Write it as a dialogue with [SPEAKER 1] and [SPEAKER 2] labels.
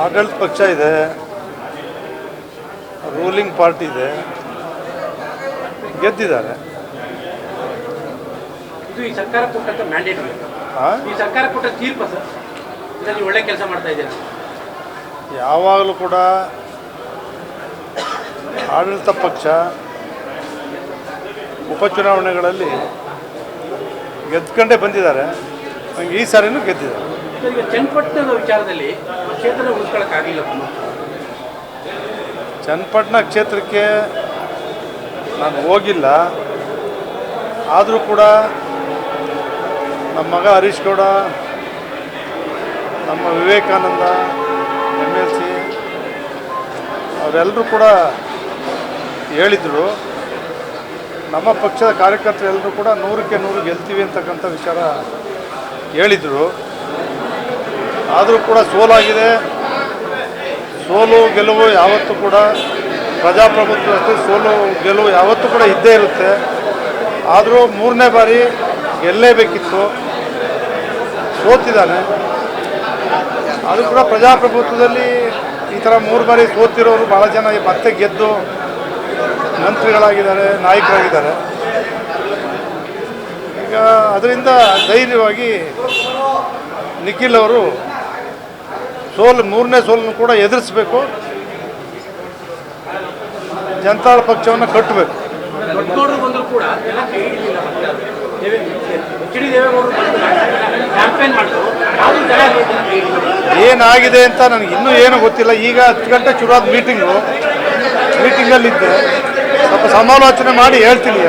[SPEAKER 1] ಆಡಳಿತ ಪಕ್ಷ ಇದೆ ರೂಲಿಂಗ್ ಪಾರ್ಟಿ ಇದೆ ಗೆದ್ದಿದ್ದಾರೆ.
[SPEAKER 2] ಇದು ಈ ಸರ್ಕಾರ ಕೊಟ್ಟಂತ ಮ್ಯಾಂಡೇಟ್
[SPEAKER 1] ಆ?
[SPEAKER 2] ಈ ಸರ್ಕಾರ ಕೊಟ್ಟ ತೀರ್ಪು ಸರ್? ಇದರಲ್ಲಿ ಒಳ್ಳೆ ಕೆಲಸ ಮಾಡ್ತಾ ಇದ್ದೀರಾ?
[SPEAKER 1] ಯಾವಾಗಲೂ ಕೂಡ ಆಡಳಿತ ಪಕ್ಷ ಉಪಚುನಾವಣೆಗಳಲ್ಲಿ ಗೆದ್ಕೊಂಡೇ ಬಂದಿದ್ದಾರೆ. ಈ ಸಾರಿನೂ ಗೆದ್ದಿದ್ದಾರೆ.
[SPEAKER 2] ಈಗ ಚನ್ನಪಟ್ಟಣದ ವಿಚಾರದಲ್ಲಿ ಕ್ಷೇತ್ರ ಉಳಿಸ್ಕೊಳ್ಳೋಕ್ಕಾಗಲಿಲ್ಲ
[SPEAKER 1] ಚನ್ನಪಟ್ಟಣ ಕ್ಷೇತ್ರಕ್ಕೆ ನಾನು ಹೋಗಿಲ್ಲ. ಆದರೂ ಕೂಡ ನಮ್ಮ ಮಗ ಹರೀಶ್ ಗೌಡ, ನಮ್ಮ ವಿವೇಕಾನಂದ ಎಂ ಎಲ್ ಸಿ ಅವರೆಲ್ಲರೂ ಕೂಡ ಹೇಳಿದರು. ನಮ್ಮ ಪಕ್ಷದ ಕಾರ್ಯಕರ್ತರು ಎಲ್ಲರೂ ಕೂಡ ನೂರಕ್ಕೆ ನೂರು ಗೆಲ್ತೀವಿ ಅಂತಕ್ಕಂಥ ವಿಚಾರ ಹೇಳಿದರು. ಆದರೂ ಕೂಡ ಸೋಲಾಗಿದೆ. ಸೋಲು, ಗೆಲುವು ಯಾವತ್ತೂ ಕೂಡ ಪ್ರಜಾಪ್ರಭುತ್ವದಲ್ಲಿ ಸೋಲು, ಗೆಲುವು ಯಾವತ್ತೂ ಕೂಡ ಇದ್ದೇ ಇರುತ್ತೆ. ಆದರೂ ಮೂರನೇ ಬಾರಿ ಗೆಲ್ಲೇಬೇಕಿತ್ತು. ಸೋತಿದ್ದಾನೆ. ಅದು ಕೂಡ ಪ್ರಜಾಪ್ರಭುತ್ವದಲ್ಲಿ ಈ ಥರ ಮೂರು ಬಾರಿ ಸೋತಿರೋರು ಭಾಳ ಜನ ಮತ್ತೆ ಗೆದ್ದು ಮಂತ್ರಿಗಳಾಗಿದ್ದಾರೆ, ನಾಯಕರಾಗಿದ್ದಾರೆ. ಈಗ ಅದರಿಂದ ಧೈರ್ಯವಾಗಿ ನಿಖಿಲ್ ಅವರು ಸೋಲು ಮೂರನೇ ಸೋಲನ್ನು ಕೂಡ ಎದುರಿಸಬೇಕು. ಜನತಾಳ ಪಕ್ಷವನ್ನು ಕಟ್ಟಬೇಕು ಏನಾಗಿದೆ ಅಂತ ನನಗೆ ಇನ್ನೂ ಏನು ಗೊತ್ತಿಲ್ಲ. ಈಗ ಹತ್ತು ಗಂಟೆ ಶುರುವಾದ ಮೀಟಿಂಗು ಮೀಟಿಂಗಲ್ಲಿದ್ದೆ ಸ್ವಲ್ಪ ಸಮಾಲೋಚನೆ ಮಾಡಿ ಹೇಳ್ತೀನಿ.